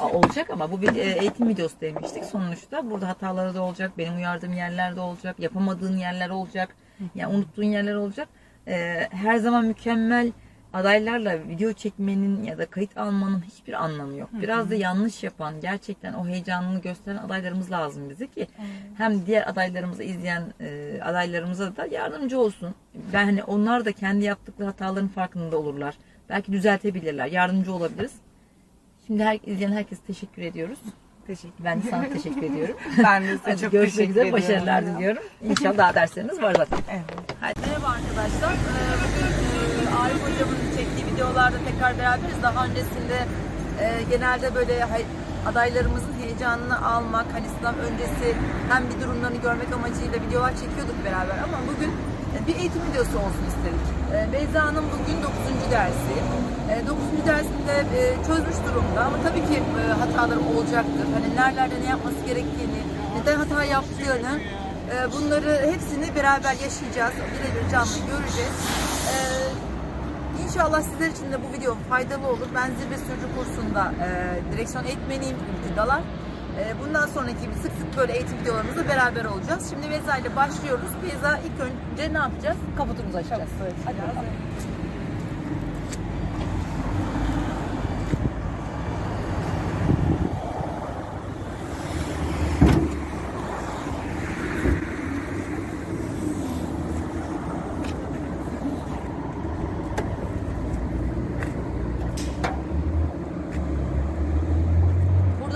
olacak ama bu bir e, eğitim videosu demiştik. Sonuçta burada hataları da olacak, benim uyardığım yerler de olacak, yapamadığın yerler olacak, yani unuttuğun yerler olacak. E, her zaman mükemmel adaylarla video çekmenin ya da kayıt almanın hiçbir anlamı yok. Biraz da yanlış yapan, gerçekten o heyecanını gösteren adaylarımız lazım bize ki hem diğer adaylarımızı izleyen e, adaylarımıza da yardımcı olsun. Hani onlar da kendi yaptıkları hataların farkında olurlar. Belki düzeltebilirler, yardımcı olabiliriz. Şimdi her, izleyen herkese teşekkür ediyoruz. Teşekkür Ben de sana teşekkür ediyorum. Ben de size Hadi çok görüşmek teşekkür üzere, ediyorum. başarılar diliyorum. İnşallah daha dersleriniz var zaten. Evet. Hadi. Merhaba arkadaşlar. Ee, Bugün e, Arif hocamın çektiği videolarda tekrar beraberiz. Daha öncesinde e, genelde böyle adaylarımızın heyecanını almak, hani sınav öncesi hem bir durumlarını görmek amacıyla videolar çekiyorduk beraber ama bugün e, bir eğitim videosu olsun istedik. Beyza Hanım bugün 9. dersi. E, 9. dersinde e, çözmüş durumda ama tabii ki e, hataları olacaktır. Hani nerelerde ne yapması gerektiğini, neden hata yaptığını Bunları hepsini beraber yaşayacağız. Birebir canlı göreceğiz. İnşallah sizler için de bu video faydalı olur. Ben Zirve Sürücü kursunda e, direksiyon eğitmeniyim Ülkü Dalar. E, bundan sonraki sık sık böyle eğitim videolarımızda beraber olacağız. Şimdi Beyza ile başlıyoruz. Beyza ilk önce ne yapacağız? Kaputumuzu açacağız. Hadi bakalım.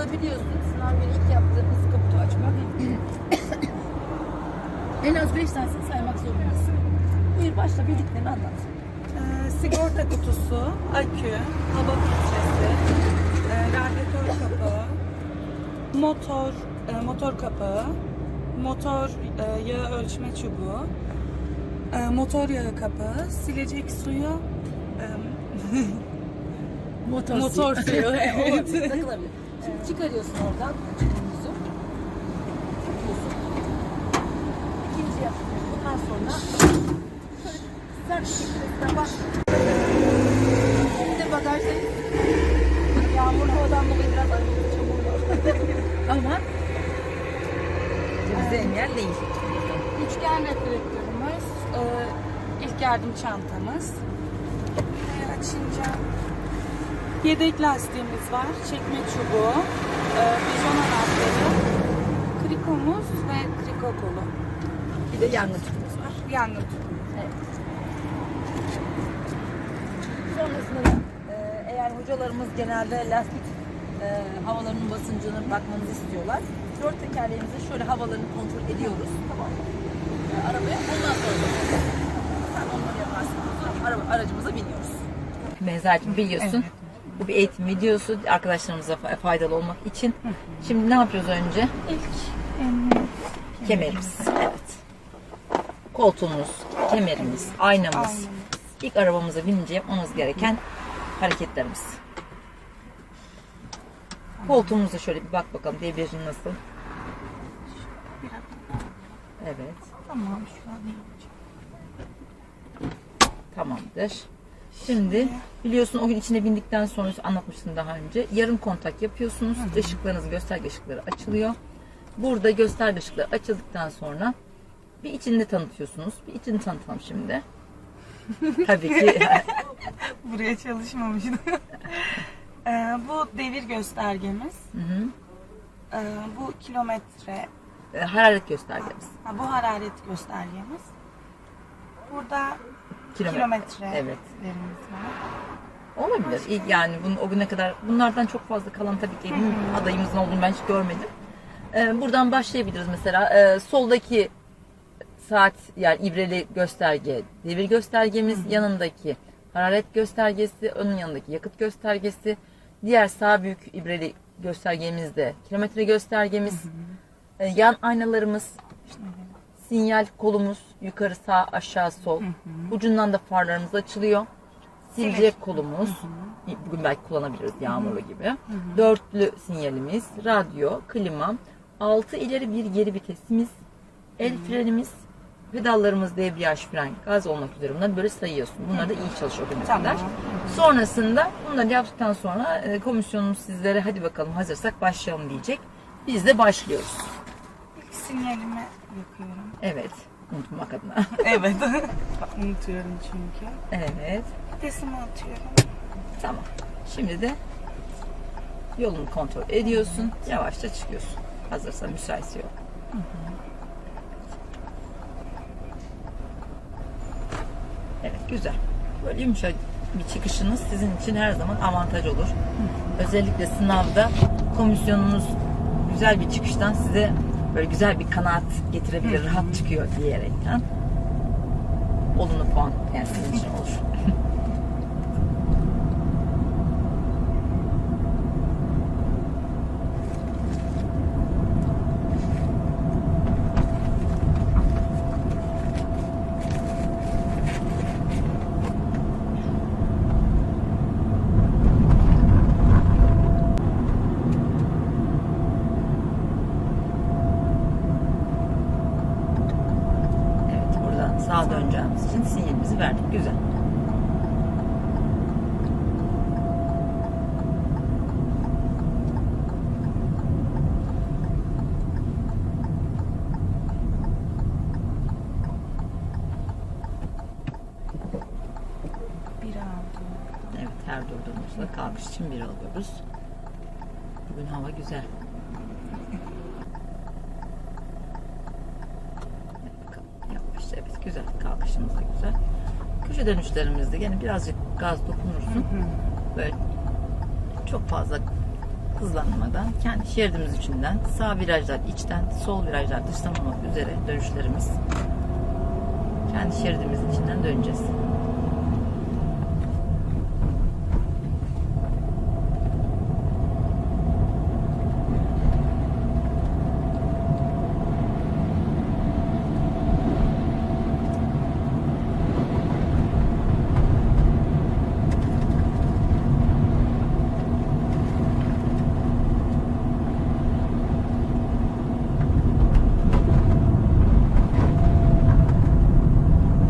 Burada biliyorsun sınav günü ilk yaptığımız kaputu açmak. en az 5 tanesini saymak zorundasın. Buyur başla bildiklerini anlat. Ee, sigorta kutusu, akü, hava filtresi, e, radyatör kapağı, motor, e, motor kapağı, motor e, yağı ölçme çubuğu, e, motor yağı kapağı, silecek suyu, e, Motor, motor suyu. evet. Takılabilir. Şimdi çıkarıyorsun oradan çubuğumuzu. Takıyorsun. İkinci yapıyorsun. Bundan sonra sert bir şekilde bagajdayız. Yağmurlu havadan dolayı biraz arabamız çamurlu. Ama bize engel değil. Üçgen reflektörümüz, e, ilk yardım çantamız. Açınca yedek lastiğimiz var, çekme çubuğu, e, bijon anahtarı, krikomuz ve kriko kolu. Bir de yangın tüpümüz var. Yangın tüpü. Sonrasında da, e, eğer hocalarımız genelde lastik e, havalarının basıncını bakmanızı istiyorlar. Dört tekerleğimizi şöyle havalarını kontrol ediyoruz. Tamam? E, arabaya ondan sonra sen onları yaparsın. Araba, aracımıza biniyoruz. Benzercim biliyorsun. Bu bir eğitim videosu arkadaşlarımıza fa- faydalı olmak için. Şimdi ne yapıyoruz önce? İlk Kemerimiz. Evet. Koltuğumuz, kemerimiz, aynamız. Aynamız. İlk arabamıza binince yapmamız gereken hareketlerimiz. Koltuğumuza şöyle bir bak bakalım debriyajın nasıl. Evet, Tamam şu an tamamdır. Şimdi biliyorsun o gün içine bindikten sonra anlatmıştım daha önce. Yarım kontak yapıyorsunuz. Işıklarınız gösterge ışıkları açılıyor. Burada gösterge ışıkları açıldıktan sonra bir içini tanıtıyorsunuz. Bir içini tanıtalım şimdi. Tabii ki Buraya çalışmamıştım. E, bu devir göstergemiz. Hı hı. E, bu kilometre E, hararet göstergemiz. Ha, bu hararet göstergemiz. Burada Kilometre. kilometrelerimiz Evet. var. Olabilir. İlk yani bunu, o güne kadar bunlardan çok fazla kalan tabii ki benim adayımızın olduğunu ben hiç görmedim. Ee, buradan başlayabiliriz mesela. Ee, soldaki saat yani ibreli gösterge, devir göstergemiz, yanındaki hararet göstergesi, onun yanındaki yakıt göstergesi, diğer sağ büyük ibreli göstergemiz de kilometre göstergemiz, Ee, yan aynalarımız, sinyal kolumuz yukarı sağ aşağı sol. Ucundan da farlarımız açılıyor. Silecek kolumuz. Bugün belki kullanabiliriz yağmurlu gibi. Dörtlü sinyalimiz, radyo, klima, altı ileri bir geri vitesimiz, el frenimiz, pedallarımız debriyaj, fren, gaz olmak üzere bunları böyle sayıyorsun. Bunlar da iyi çalışıyor bugüne Tamam. Sonrasında bunları yaptıktan sonra e, komisyonumuz sizlere hadi bakalım hazırsak başlayalım diyecek. Biz de başlıyoruz. İlk sinyalimi yapıyorum. Evet. Unutmak adına. Evet. Unutuyorum çünkü. evet. Vitesimi atıyorum. Tamam. Şimdi de yolunu kontrol ediyorsun. Yavaşça çıkıyorsun. Hazırsa müsaitse yok. Evet güzel. Böyle yumuşak bir çıkışınız sizin için her zaman avantaj olur. Özellikle sınavda komisyonunuz güzel bir çıkıştan size böyle güzel bir kanaat getirebilir, rahat çıkıyor diyerekten olumlu puan yani sizin için olur. Evet buradan sağa döneceğimiz için sinyalimizi verdik. Güzel. Bir aldım. Evet her durduğumuzda kalkış için bir alıyoruz. Bugün hava güzel. Yavaş evet güzel kalkışımız da güzel. Köşe dönüşlerimizde gene birazcık gaz dokunursun. Böyle çok fazla hızlanmadan kendi şeridimiz içinden sağ virajlar içten sol virajlar dıştan olmak üzere dönüşlerimiz kendi şeridimizin içinden döneceğiz.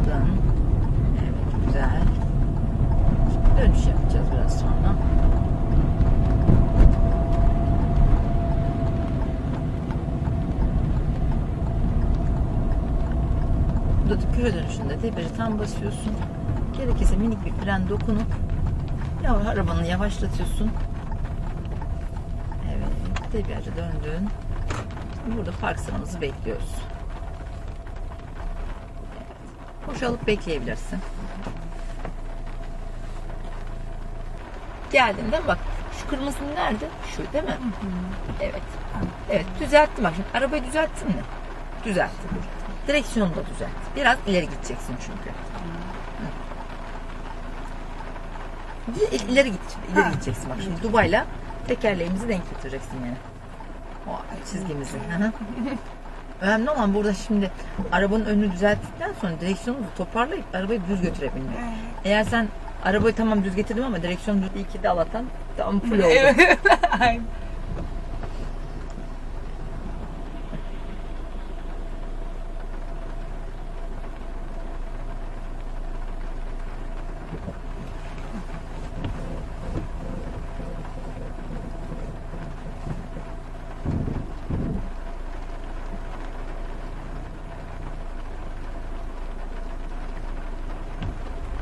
Buradan. Evet güzel. Dönüş yapacağız biraz sonra. Burada da dönüşünde debriyajı tam basıyorsun. Gerekirse minik bir fren dokunup ya arabanı yavaşlatıyorsun. Evet, debriyaja döndün. Burada park sıramızı bekliyoruz. Boşalıp bekleyebilirsin. Geldiğinde bak şu kırmızı nerede? Şu değil mi? Evet. Evet düzelttim bak şimdi arabayı düzelttin mi? Düzelttim. Direksiyonu da düzelt. Biraz ileri gideceksin çünkü. Hı. İleri git. ileri gideceksin bak şimdi Dubai'la tekerleğimizi denk getireceksin yani. O çizgimizi. Önemli olan burada şimdi arabanın önünü düzelttikten sonra direksiyonu da toparlayıp arabayı düz götürebilmek. Eğer sen arabayı tamam düz getirdim ama direksiyon düz iyi ki de Allah'tan tam full oldu. Evet. Aynen.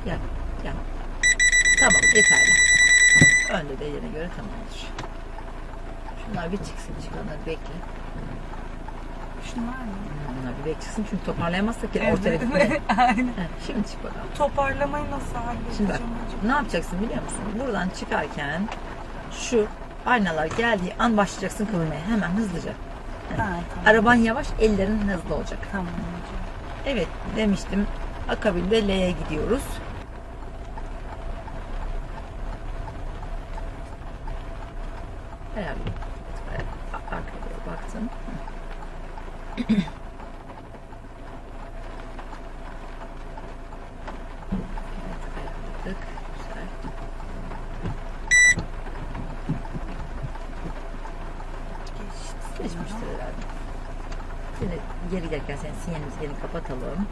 Gel, gel. Tamam, yeterli. Önde de yerine göre tamamdır. Şunlar bir çıksın, çıkanları bekle. Şunlar mı? Beklesin çünkü toparlayamazsak yine ortaya Evet. gitmeye. Aynen. Şimdi çık bakalım. Toparlamayı nasıl Şimdi bak, halledeceğim acaba? ne yapacaksın biliyor musun? Buradan çıkarken şu aynalar geldiği an başlayacaksın kıvırmaya. Hemen hızlıca. Ha, tamam. Araban yavaş, ellerin hızlı olacak. Tamam hocam. Evet demiştim. Akabinde L'ye gidiyoruz. Ayarlı. Arkaya doğru baktım. Evet ayarladık. Güzel. Geçti. Geçmiştir herhalde. Şimdi geri giderken geri kapatalım.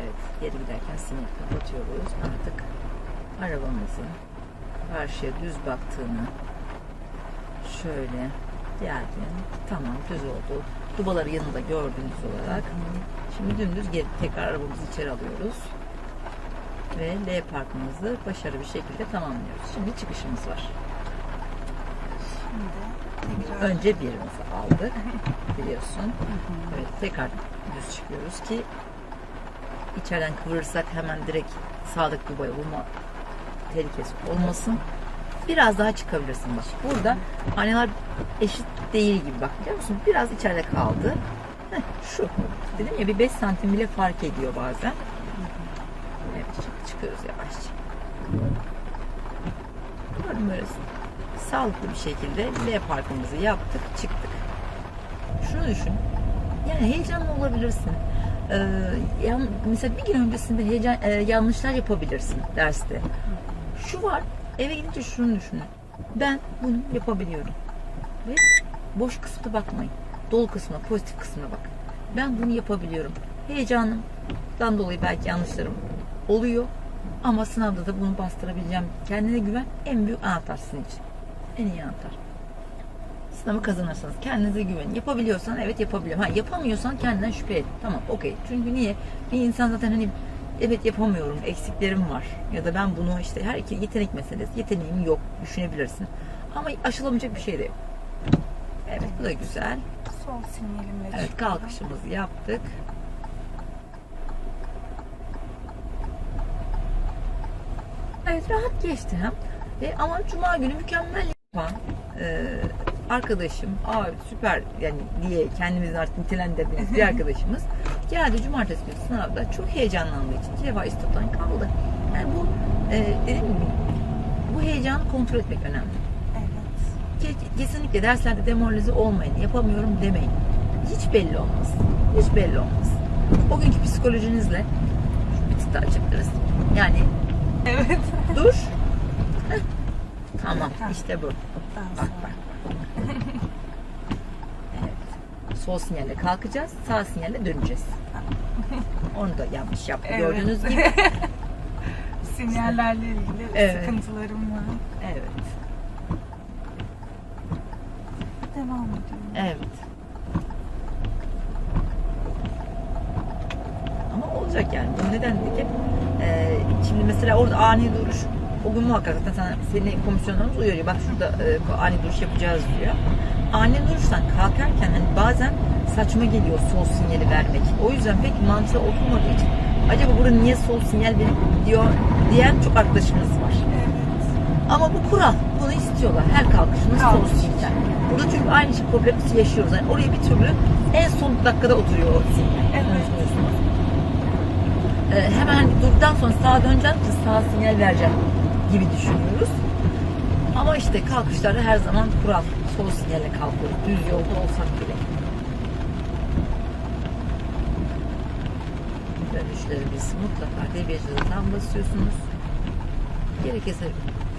Evet, geri giderken sinyali kapatıyoruz. Artık arabamızın karşıya düz baktığını şöyle geldim. Tamam düz oldu. Dubaları yanında gördüğünüz olarak. Şimdi dümdüz geri tekrar arabamızı içeri alıyoruz. Ve L parkımızı başarılı bir şekilde tamamlıyoruz. Şimdi çıkışımız var. Şimdi tekrar Önce birimizi aldık. Biliyorsun. Evet tekrar düz çıkıyoruz ki içeriden kıvırırsak hemen direkt sağdaki dubaya vurma tehlikesi olmasın. Biraz daha çıkabilirsin bak. Burada aynalar eşit değil gibi bak biliyor musun? Biraz içeride kaldı. Heh, şu. Dedim ya bir 5 santim bile fark ediyor bazen. Evet çık- çıkıyoruz yavaşça. Gördüm böyle sağlıklı bir şekilde L parkımızı yaptık çıktık. Şunu düşün. Yani heyecanlı olabilirsin. Ee, yan, mesela bir gün öncesinde heyecan, e, yanlışlar yapabilirsin derste. Şu var. Eve gidince şunu düşünün. Ben bunu yapabiliyorum. Ve boş kısmına bakmayın. Dolu kısmına, pozitif kısmına bak. Ben bunu yapabiliyorum. Heyecanımdan dolayı belki yanlışlarım oluyor. Ama sınavda da bunu bastırabileceğim. Kendine güven en büyük anahtar sizin için. En iyi anahtar. Sınavı kazanırsanız kendinize güvenin. Yapabiliyorsan evet yapabiliyorum. Ha yapamıyorsan kendinden şüphe et. Tamam okey. Çünkü niye? Bir insan zaten hani evet yapamıyorum, eksiklerim var. Ya da ben bunu işte her iki yetenek meselesi. Yeteneğim yok düşünebilirsin. Ama aşılamayacak bir şey de yok. Evet bu da güzel. sol sinyalimle Evet kalkışımızı yaptık. Evet rahat geçti hem. E, ama cuma günü mükemmel yapan e, arkadaşım, aa süper yani diye kendimizi artık nitelendirdiğimiz bir arkadaşımız geldi cumartesi günü sınavda çok heyecanlandığı için iki defa istoptan kaldı. Yani bu e, dediğim gibi bu heyecanı kontrol etmek önemli. Evet. Ke- Kesinlikle derslerde demoralize olmayın, yapamıyorum demeyin. Hiç belli olmaz. Hiç belli olmaz. O günkü psikolojinizle bir tık daha açabiliriz. Yani Evet. dur. Heh. Tamam işte bu. Bak bak. Evet. Sol sinyalle kalkacağız, sağ sinyalle döneceğiz. Onu da yanlış yaptı Evet. gördüğünüz gibi. Sinyallerle ilgili Evet. sıkıntılarım var. Evet. Devam ediyorum. Evet. Ama olacak yani. Bu neden dedik? Ee, şimdi mesela orada ani duruş o gün muhakkak zaten sana, senin komisyonlarımız uyarıyor. Bak şurada e, ani duruş yapacağız diyor. Ani duruştan kalkarken hani bazen saçma geliyor sol sinyali vermek. O yüzden pek mantığa oturmadığı için acaba burada niye sol sinyal verip diyor diyen çok arkadaşımız var. Ama bu kural. Bunu istiyorlar. Her kalkışında sol sinyal. Burada çünkü aynı şey problemi yaşıyoruz. Yani oraya bir türlü en son dakikada oturuyor o sinyal. Evet. Ee, hemen hani durduktan sonra sağa döneceğim ki sağa sinyal vereceğim gibi düşünüyoruz. Ama işte kalkışlarda her zaman kural. Sol sinyalle kalkıyoruz. Düz yolda olsak bile. Dönüşlerimiz mutlaka debriyajı tam basıyorsunuz. Gerekirse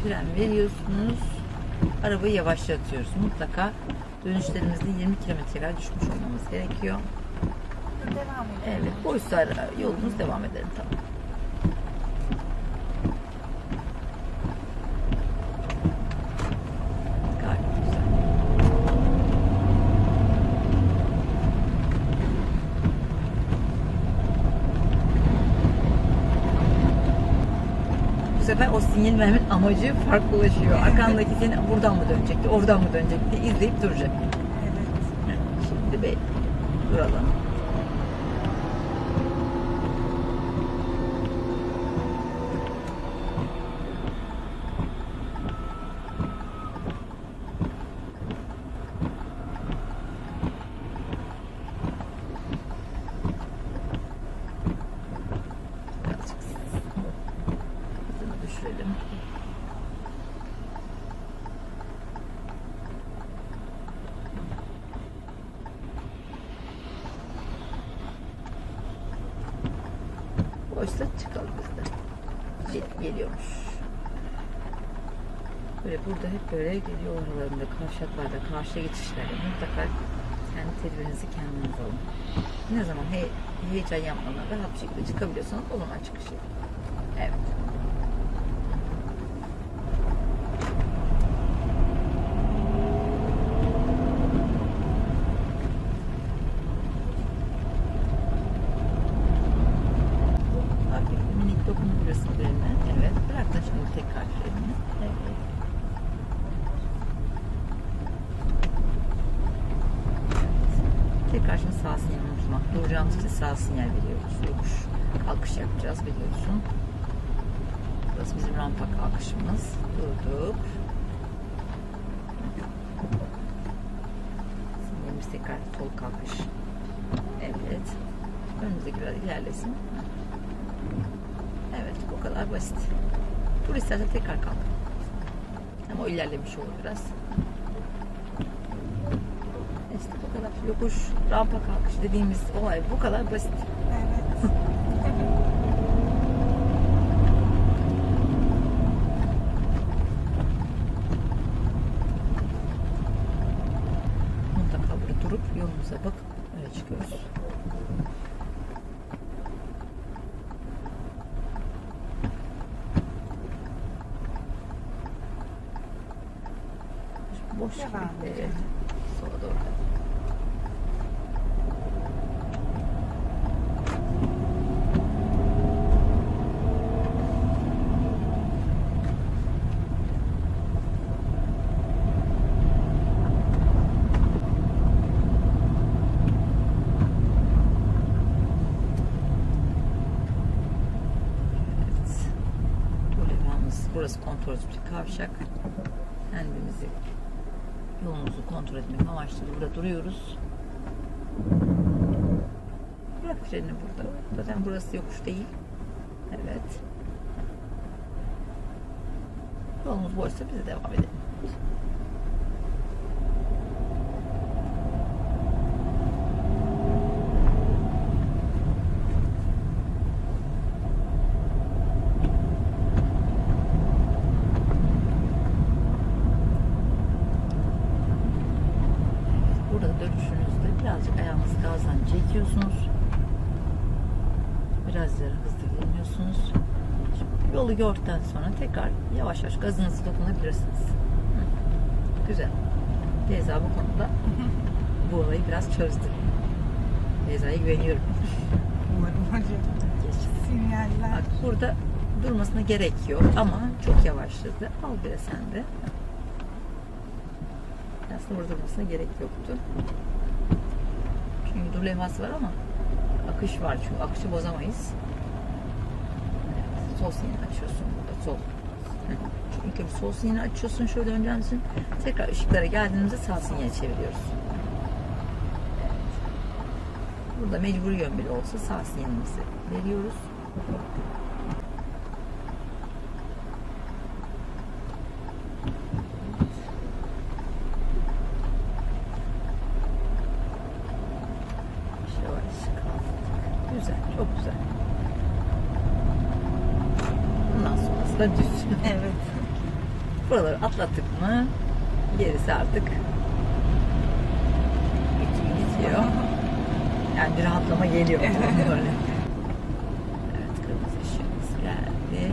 fren veriyorsunuz. Arabayı yavaşlatıyoruz. Mutlaka dönüşlerimizde 20 kilometre kadar düşmüş olmamız gerekiyor. Devam edelim. Evet, boşsa yolumuz devam edelim tamam. Gayet güzel. Bu vermenin amacı farklılaşıyor. Arkandaki seni buradan mı dönecekti, oradan mı dönecekti izleyip duracak. Evet. Şimdi bir duralım. Birazcık hızını düşürelim. Boşsa çıkalım biz de. Gel- Geliyormuş. Böyle burada hep böyle yol oralarında, kavşaklarda, karşıya geçişlerde mutlaka kendi tedbirinizi kendiniz alın. Ne zaman he, heyecan yapmadan rahat bir şekilde çıkabiliyorsanız o zaman çıkış yapın. Evet. Tekrar şimdi sağ sinyal unutma. Duracağımız için sağ sinyal veriyoruz. Yokuş kalkış yapacağız biliyorsun. Burası kalkışımız. Durduk. Sinyalimiz tekrar sol kalkış. Evet. Önümüzdeki biraz ilerlesin. Evet bu kadar basit. Dur istersen tekrar kalk. Ama o ilerlemiş olur biraz. İşte bu kadar. Yokuş, rampa kalkış dediğimiz olay bu kadar basit. Evet. Mutlaka burada durup yolumuza bakıp öyle çıkıyoruz. Boş Devam gibi. edelim. Sola doğru. Evet. Bu levhamız. Burası kontrolsüz bir kavşak. Kendimizi yolumuzu kontrol etmek amaçlı burada duruyoruz. Bırak freni burada. Zaten burası yokuş değil. Evet. Yolumuz boşsa biz de devam edelim. Burada dönüşünüzde birazcık ayağınızı gazdan çekiyorsunuz. Biraz ileri hızlı gelmiyorsunuz. Yolu gördükten sonra tekrar yavaş yavaş gazınızı dokunabilirsiniz. Hı. Güzel. Beyza bu konuda bu olayı biraz çözdü. Beyza'ya güveniyorum. Umarım hocam. Sinyaller. Bak burada durmasına gerek yok ama çok yavaşladı. Al biraz sen de. Aslında burada durmasına gerek yoktu. Çünkü dur levhası var ama akış var çünkü akışı bozamayız. Sol sinyali açıyorsun burada sol. Çünkü sol sinyali açıyorsun şöyle döneceksin. Tekrar ışıklara geldiğimizde sağ sinyali çeviriyoruz. Burada mecburi yön bile olsa sağ sinyalimizi veriyoruz. Yavaş kalktık. Güzel, çok güzel. Sonrası da düz. Evet. Buraları atlattık mı gerisi artık bitiyor. Yani bir rahatlama geliyor. böyle. Evet, kırmızı ışığımız geldi.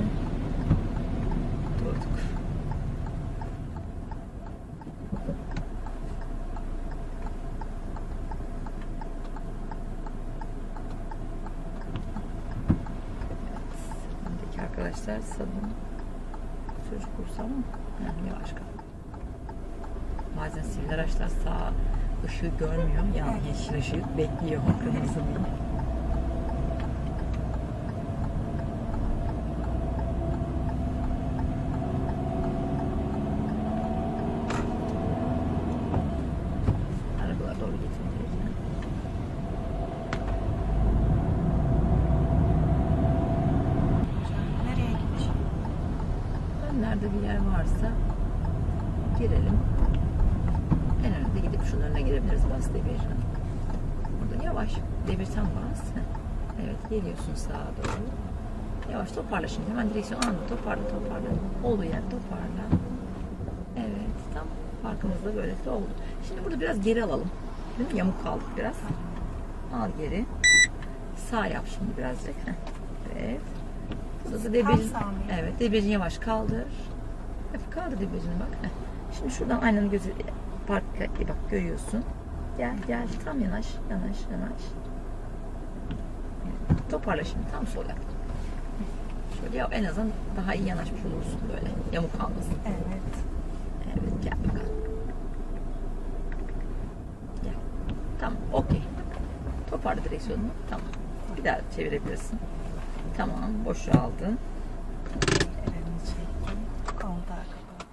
Durduk. Evet, öndeki arkadaşlar sanırım çocuk kursu ama yani yavaş kal. Bazen sivil araçlar sağ ışığı görmüyor. Yani yeşil ışığı bekliyor. Nereye gideceğim? Nerede bir yer varsa bas devirden. Burada yavaş devirsen bas. Evet geliyorsun sağa doğru. Yavaş toparla şimdi. Hemen direksiyon anında toparla toparla. Olduğu yer toparla. Evet tam parkımızda böylesi oldu. Şimdi burada biraz geri alalım. Değil mi? Yamuk kaldık biraz. Al geri. Sağ yap şimdi birazcık. Evet. Burada mı? evet, debriyajını yavaş kaldır. Kaldır debriyajını bak. Şimdi şuradan aynanın gözü park bak görüyorsun. Gel gel tam yanaş yanaş yanaş. Toparla şimdi tam sol yap. Şöyle yap en azından daha iyi yanaşmış olursun böyle. Yamuk kalmasın. Evet. Evet gel bakalım. Gel. Tamam okey. direksiyonunu. Tamam. Bir daha çevirebilirsin. Tamam. Boşaldı.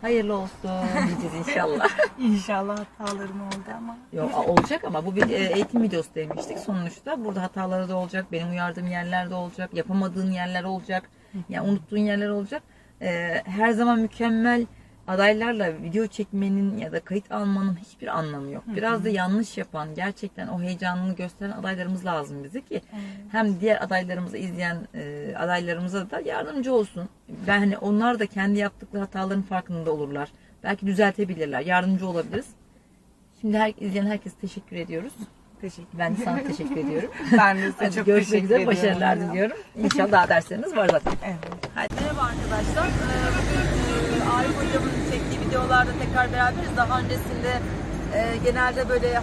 Hayırlı olsun diyeceğiz inşallah. İnşallah hatalarım oldu ama. Yok olacak ama bu bir e, eğitim videosu demiştik. Sonuçta burada hataları da olacak. Benim uyardığım yerler de olacak. Yapamadığın yerler olacak. Yani unuttuğun yerler olacak. E, her zaman mükemmel adaylarla video çekmenin ya da kayıt almanın hiçbir anlamı yok. Biraz da yanlış yapan, gerçekten o heyecanını gösteren adaylarımız lazım bize ki hem diğer adaylarımızı izleyen e, adaylarımıza da yardımcı olsun. Ben hani onlar da kendi yaptıkları hataların farkında olurlar. Belki düzeltebilirler, yardımcı olabiliriz. Şimdi her, izleyen herkese teşekkür ediyoruz. Teşekkür Ben de sana teşekkür ediyorum. Ben de size Hadi çok görüşmek teşekkür üzere, ediyorum. başarılar diliyorum. İnşallah daha dersleriniz var zaten. Evet. Merhaba arkadaşlar. Ee, Arif hocamın çektiği videolarda tekrar beraberiz. Daha öncesinde e, genelde böyle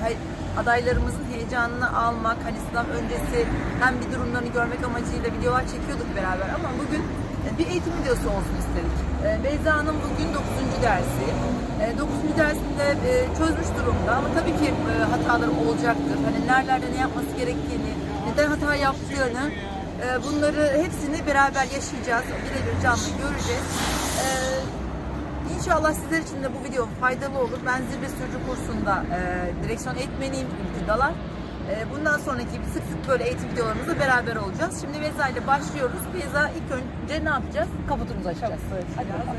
adaylarımızın heyecanını almak, hani sınav öncesi hem bir durumlarını görmek amacıyla videolar çekiyorduk beraber ama bugün e, bir eğitim videosu olsun istedik. E, Beyza Hanım bugün 9. dersi. E, 9. dersinde e, çözmüş durumda ama tabii ki e, hataları olacaktır. Hani nerelerde ne yapması gerektiğini, neden hata yaptığını e, bunları hepsini beraber yaşayacağız. Birebir canlı göreceğiz. İnşallah sizler için de bu video faydalı olur. Ben Zirve Sürücü kursunda e, direksiyon eğitmeniyim İlkin Dalar. E, bundan sonraki sık sık böyle eğitim videolarımızda beraber olacağız. Şimdi Beyza ile başlıyoruz. Beyza ilk önce ne yapacağız? Kaputumuzu açacağız. Hadi bakalım.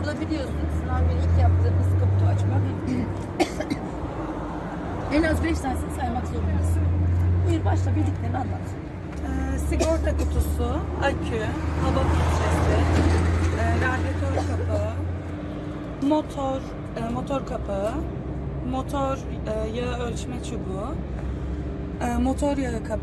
Burada biliyorsunuz sınav bir ilk yaptığımız kaputu açmak. en az 5 tanesini saymak zorundasın. Buyur başla bildiklerini anlat. Ee, sigorta kutusu, akü, hava filtresi, e, radyatör kapağı, motor, e, motor kapağı, motor e, yağı ölçme çubuğu, e, motor yağı kapağı.